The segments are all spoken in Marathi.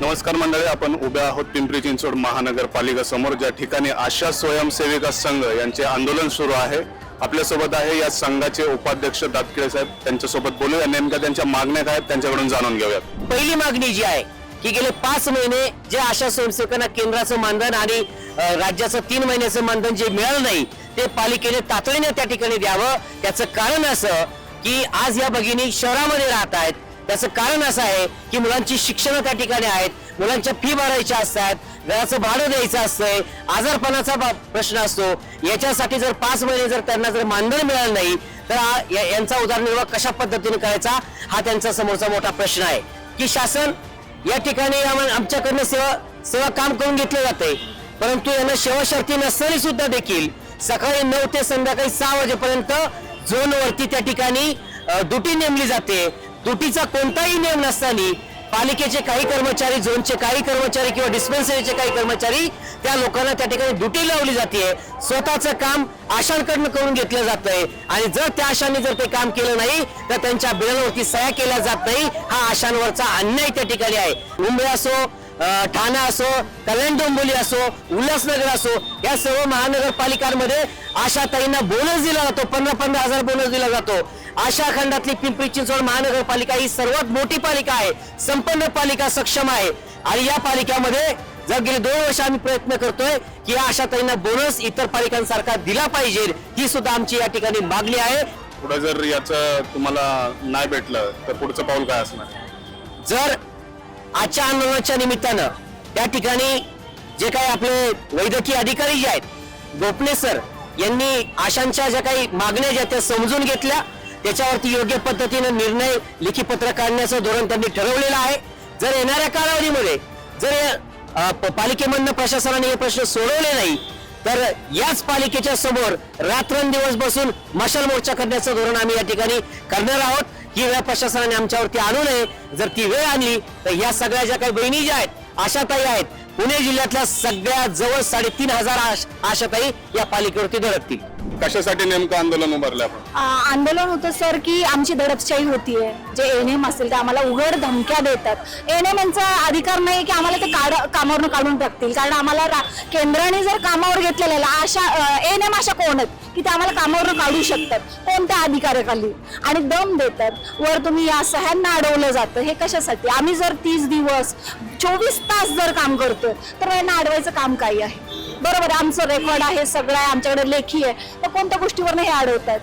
नमस्कार मंडळी आपण उभ्या आहोत पिंपरी चिंचवड महानगरपालिका समोर. ज्या ठिकाणी आशा स्वयंसेविका संघ यांचे आंदोलन सुरू आहे आपल्यासोबत आहे या संघाचे उपाध्यक्ष दातकिळे साहेब. त्यांच्यासोबत बोलूया. नेमक्या त्यांच्या मागण्या काय आहेत त्यांच्याकडून जाणून घेऊयात पहिली मागणी जी आहे की गेले पाच महिने जे आशा स्वयंसेवकांना केंद्राचं मानधन आणि राज्याचं तीन महिन्याचं मानधन जे मिळालं नाही ते पालिकेने तातडीने त्या ठिकाणी द्यावं. त्याचं कारण असं की आज या भगिनी शहरामध्ये राहत आहेत. त्याचं कारण असं आहे की मुलांची शिक्षण त्या ठिकाणी आहेत मुलांच्या फी भरायच्या असतात घराचं भाडं द्यायचं असतंय आजारपणाचा प्रश्न असतो. याच्यासाठी जर पाच महिने जर त्यांना जर मानधन मिळालं नाही तर यांचा उदरनिर्वाह कशा पद्धतीने करायचा हा त्यांचा समोरचा मोठा प्रश्न आहे. की शासन या ठिकाणी आमच्याकडनं सेवा सेवा काम करून घेतलं जाते परंतु यांना सेवा शर्ती नसताना सुद्धा देखील सकाळी नऊ ते संध्याकाळी सहा वाजेपर्यंत झोन वरती त्या ठिकाणी ड्युटी नेमली जाते. तुटीचा कोणताही नियम नसताना पालिकेचे काही कर्मचारी झोनचे काही कर्मचारी किंवा डिस्पेन्सरीचे काही कर्मचारी त्या लोकांना त्या ठिकाणी ड्युटी लावली जाते स्वतःचं काम आशांकडनं करून घेतलं जातंय. आणि जर त्या आशांनी जर ते काम केलं नाही तर त्यांच्या बिळांवरती सह्या केल्या जात नाही. हा आशांवरचा अन्याय त्या ठिकाणी आहे. मुंबई असो ठाणा असो कल्याण डोंबोली असो उल्हासनगर असो या सर्व महानगरपालिकांमध्ये आशाताईंना बोनस दिला जातो. पंधरा पंधरा हजार बोनस दिला जातो. आशा खंडातली पिंपरी चिंचवड महानगरपालिका ही सर्वात मोठी पालिका आहे संपन्न पालिका सक्षम आहे. आणि या पालिकामध्ये जर गेले दोन वर्ष आम्ही प्रयत्न करतोय की या आशाताईंना बोनस इतर पालिकांसारखा दिला पाहिजे ही सुद्धा आमची या ठिकाणी मागणी आहे. पुढे जर याचं तुम्हाला नाही भेटलं तर पुढचं पाऊल काय असणार? जर आजच्या आंदोलनाच्या निमित्तानं त्या ठिकाणी जे काही आपले वैद्यकीय अधिकारी जे आहेत गोपने सर यांनी आशांच्या ज्या काही मागण्या ज्या त्या समजून घेतल्या. त्याच्यावरती योग्य पद्धतीनं निर्णय लिखी पत्र काढण्याचं धोरण त्यांनी ठरवलेलं आहे. जर येणाऱ्या कालावधीमध्ये जर पालिकेमधनं प्रशासनाने हे प्रश्न सोडवले नाही तर याच पालिकेच्या समोर रात्रंदिवस बसून मशाल मोर्चा करण्याचं धोरण आम्ही या ठिकाणी करणार आहोत. ही वेळ प्रशासनाने आमच्यावरती आणू नये. जर ती वेळ आणली तर या सगळ्या ज्या काही बहिणी ज्या आहेत आशाताई आहेत पुणे जिल्ह्यातल्या सगळ्या जवळ साडेतीन हजार आश- आशाताई या पालिकेवरती धडकतील. कशासाठी नेमकं आंदोलन उभारलं आपण? आ, आंदोलन होतं सर की आमची दडपशाही होतीये जे एन एम असेल ते आम्हाला उघड धमक्या देतात. एन एम यांचा अधिकार नाही की आम्हाला ते काढ कामावरून काढून टाकतील. कारण आम्हाला रा- केंद्राने जर कामावर घेतलेल्या अशा एन एम अशा कोण आहेत की ते आम्हाला कामावरून काढू शकतात? कोणत्या अधिकाराखाली आणि दम देतात वर तुम्ही या सह्यांना अडवलं जातं हे कशासाठी? आम्ही जर तीस दिवस चोवीस तास जर काम करतोय तर यांना अडवायचं काम काही आहे. बरोबर आमचं रेकॉर्ड आहे सगळं आहे आमच्याकडे लेखी आहे. तर कोणत्या गोष्टीवर हे अडवतात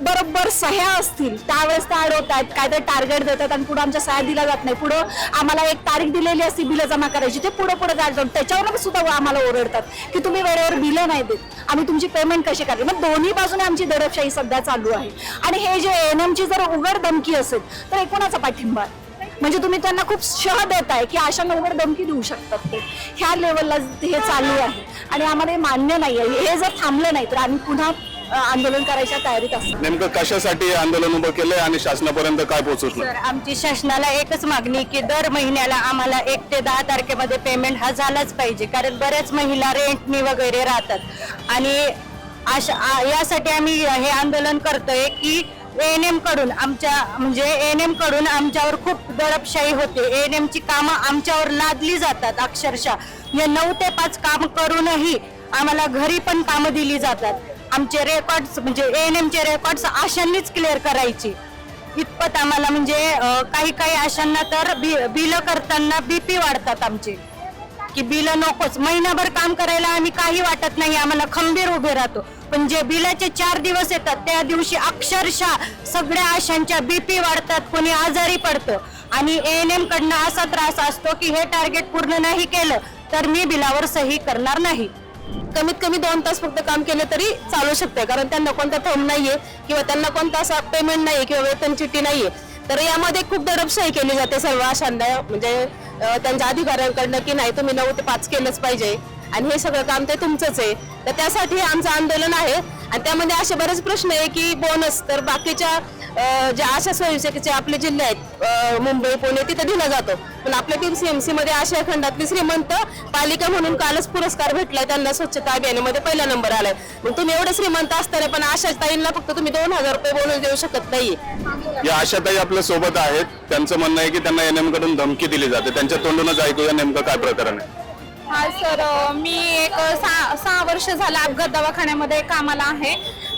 बरोबर सह्या असतील. त्यावेळेस त्या अडवतात काहीतरी टार्गेट देतात आणि पुढे आमच्या सह्या दिल्या जात नाही. पुढं आम्हाला एक तारीख दिलेली असती बिलं जमा करायची. ते पुढे पुढे जात जाऊन त्याच्यावर सुद्धा आम्हाला ओरडतात की तुम्ही वेळेवर बिलं नाही देत. आम्ही तुमची पेमेंट कशी करते मग दोन्ही बाजूने आमची दडपशाही सध्या चालू आहे. आणि हे जे एन एमची जर उघड धमकी असेल तर एकूणाचा पाठिंबा आहे. म्हणजे तुम्ही त्यांना खूप शह देताय की अशा उघड धमकी देऊ शकतात ते. ह्या लेवलला हे चालू आहे. आणि आम्हाला हे मान्य नाही आहे हे जर थांबलं नाही तर आम्ही पुन्हा आंदोलन करायच्या तयारीत असतो नेमकं कशासाठी आंदोलन उभं केलंय आणि शासनापर्यंत काय पोहोचवणार तर आमची शासनाला एकच मागणी की दर महिन्याला आम्हाला एक ते दहा तारखेमध्ये पेमेंट हा झालाच पाहिजे. कारण बऱ्याच महिला रेंटनी वगैरे राहतात. आणि अशा यासाठी आम्ही हे आंदोलन करतोय की एन एमकडून आमच्या म्हणजे एन एमकडून आमच्यावर खूप दडपशाही होते. एन एम ची कामं आमच्यावर लादली जातात अक्षरशः. म्हणजे नऊ ते पाच काम करूनही आम्हाला घरी पण कामं दिली जातात. आमचे रेकॉर्ड्स म्हणजे एन एमचे रेकॉर्ड्स आशांनीच क्लिअर करायची. इतपत आम्हाला म्हणजे काही काही आशांना तर बी बिल करताना बीपी वाढतात आमचे. की बिल नकोच. महिनाभर काम करायला आम्ही काही वाटत नाही. आम्हाला खंबीर उभे राहतो. पण जे बिलाचे चार दिवस येतात त्या दिवशी अक्षरशः सगळ्या आशांच्या बीपी वाढतात कोणी आजारी पडतं. आणि एन एम कडनं असा त्रास असतो की हे टार्गेट पूर्ण नाही केलं तर मी बिलावर सही करणार नाही. कमीत कमी दोन तास फक्त काम केले तरी चालू शकते कारण त्यांना कोणता थंब नाहीये किंवा त्यांना कोणता असा पेमेंट नाहीये किंवा वेतन चिठ्ठी नाहीये. तर यामध्ये खूप दडपशाही केली जाते सर्व आशांना म्हणजे अं, त्यांच्या अधिकाऱ्यांकडनं की नाही तुम्ही नऊ ते पाच केलंच पाहिजे. आणि हे सगळं काम ते तुमचंच आहे. तर त्यासाठी आमचं आंदोलन आहे. आणि त्यामध्ये असे बरेच प्रश्न आहे की बोनस तर बाकीच्या ज्या आशा स्वयंसेवकाचे आपले जिल्हे आहेत मुंबई पुणे तिथे दिला जातो. पण आपल्या तीन सीएमसी मध्ये आशिया खंडातली श्रीमंत पालिका म्हणून कालच पुरस्कार भेटलाय त्यांना स्वच्छता अभियानामध्ये पहिला नंबर आलाय. मग तुम्ही एवढं श्रीमंत असताना पण आशा ताईंना फक्त तुम्ही दोन हजार रुपये बोनस देऊ शकत नाही या आशाताई आपल्यासोबत आहेत. त्यांचं म्हणणं आहे की त्यांना एनएमकडून धमकी दिली जाते. त्यांच्या तोंडूनच ऐकूया नेमकं काय प्रकरण आहे. हा सर मी एक सहा सहा वर्ष झालं अपघात दवाखान्यामध्ये कामाला आहे.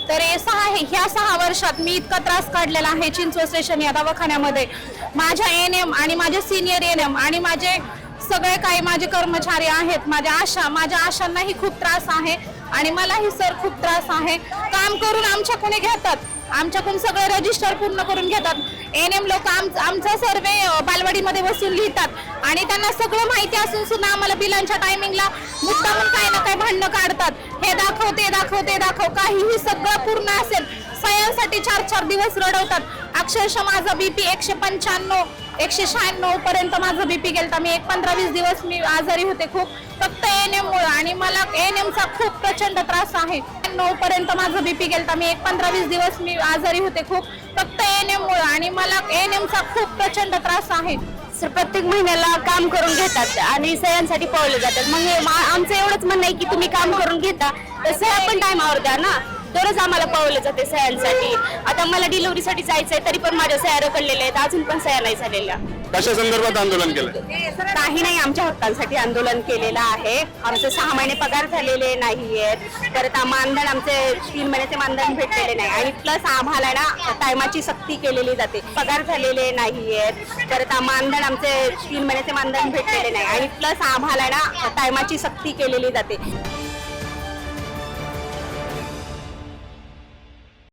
तर हे सहा हे- ह्या सहा वर्षात मी इतका त्रास काढलेला आहे चिंचवड स्टेशन या दवाखान्यामध्ये. माझ्या एन एम आणि माझे सिनियर एन एम आणि माझे सगळे काही माझे कर्मचारी आहेत माझ्या आशा माझ्या आशांनाही खूप त्रास आहे. आणि मलाही सर खूप त्रास आहे. काम करून आमच्याकडून घेतात. आमच्याकडून सगळे रजिस्टर पूर्ण करून घेतात. एन एम लोक आमचा सर्वे बालवाडीमध्ये बसून लिहितात. आणि त्यांना सगळं माहिती असून सुद्धा आम्हाला बिलांच्या टायमिंगला मुद्दामून काही ना काही भांडणं काढतात. हे दाखव ते दाखव ते दाखव. काहीही सगळं पूर्ण असेल. सयांसाठी चार चार दिवस रडवतात. अक्षरशः माझा बीपी एकशे पंच्याण्णव एकशे शहाण्णव पर्यंत माझं बीपी गेलता. मी एक पंधरा वीस दिवस मी आजारी होते खूप. फक्त एन एम मुळे आणि मला एन एमचा खूप प्रचंड त्रास आहे. नऊ पर्यंत माझं बीपी गेलता. मी एक पंधरा वीस दिवस मी आजारी होते खूप. फक्त एन एम मुळे आणि मला एन एमचा खूप प्रचंड त्रास आहे. सर प्रत्येक महिन्याला काम करून घेतात आणि सह्यांसाठी पावले जातात. मग आमचं एवढंच म्हणणं आहे की तुम्ही काम करून घेता. तर सह्या पण टायमावर द्या ना. तरच आम्हाला पळवलं जाते सह्यांसाठी. आता मला डिलिव्हरीसाठी जायचंय तरी पण माझ्या सह्या रखडलेल्या आहेत. अजून पण सह्या नाही झालेल्या. कशा संदर्भात आंदोलन केलं? काही नाही आमच्या हक्कांसाठी आंदोलन केलेलं आहे. आमचे सहा महिने पगार झालेले नाही आहेत परत आ- मानधन आमचे तीन महिन्याचे मानधन भेटलेले नाही. आणि प्लस आम्हाला ना टायमाची सक्ती केलेली जाते. पगार झालेले नाही आहेत परत आ- मानधन आमचे तीन महिन्याचे मानधन भेटलेले नाही. आणि प्लस आम्हाला ना टायमाची सक्ती केलेली जाते.